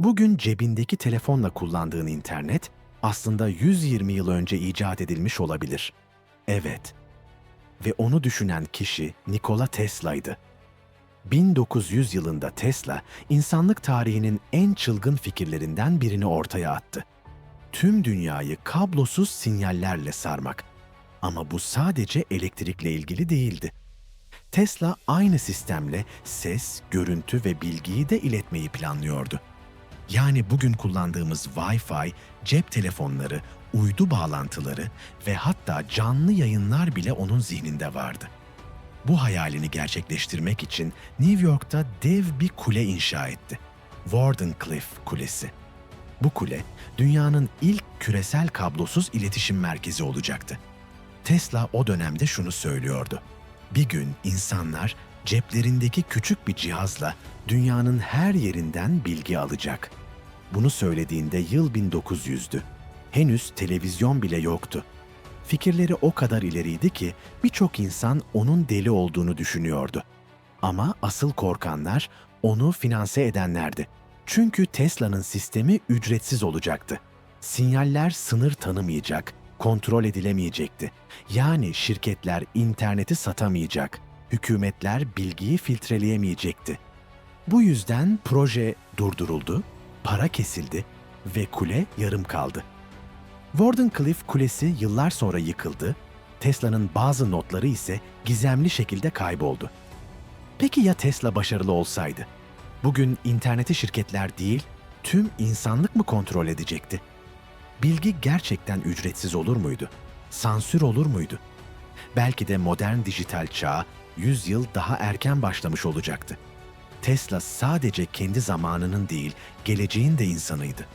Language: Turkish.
Bugün cebindeki telefonla kullandığın internet aslında 120 yıl önce icat edilmiş olabilir. Evet. Ve onu düşünen kişi Nikola Tesla'ydı. 1900 yılında Tesla, insanlık tarihinin en çılgın fikirlerinden birini ortaya attı. Tüm dünyayı kablosuz sinyallerle sarmak. Ama bu sadece elektrikle ilgili değildi. Tesla aynı sistemle ses, görüntü ve bilgiyi de iletmeyi planlıyordu. Yani bugün kullandığımız Wi-Fi, cep telefonları, uydu bağlantıları ve hatta canlı yayınlar bile onun zihninde vardı. Bu hayalini gerçekleştirmek için New York'ta dev bir kule inşa etti. Wardenclyffe Kulesi. Bu kule, dünyanın ilk küresel kablosuz iletişim merkezi olacaktı. Tesla o dönemde şunu söylüyordu. Bir gün insanlar ceplerindeki küçük bir cihazla dünyanın her yerinden bilgi alacak. Bunu söylediğinde yıl 1900'dü. Henüz televizyon bile yoktu. Fikirleri o kadar ileriydi ki birçok insan onun deli olduğunu düşünüyordu. Ama asıl korkanlar onu finanse edenlerdi. Çünkü Tesla'nın sistemi ücretsiz olacaktı. Sinyaller sınır tanımayacak, kontrol edilemeyecekti. Yani şirketler interneti satamayacak, hükümetler bilgiyi filtreleyemeyecekti. Bu yüzden proje durduruldu, para kesildi ve kule yarım kaldı. Wardenclyffe Kulesi yıllar sonra yıkıldı, Tesla'nın bazı notları ise gizemli şekilde kayboldu. Peki ya Tesla başarılı olsaydı? Bugün interneti şirketler değil, tüm insanlık mı kontrol edecekti? Bilgi gerçekten ücretsiz olur muydu? Sansür olur muydu? Belki de modern dijital çağ 100 yıl daha erken başlamış olacaktı. Tesla sadece kendi zamanının değil, geleceğin de insanıydı.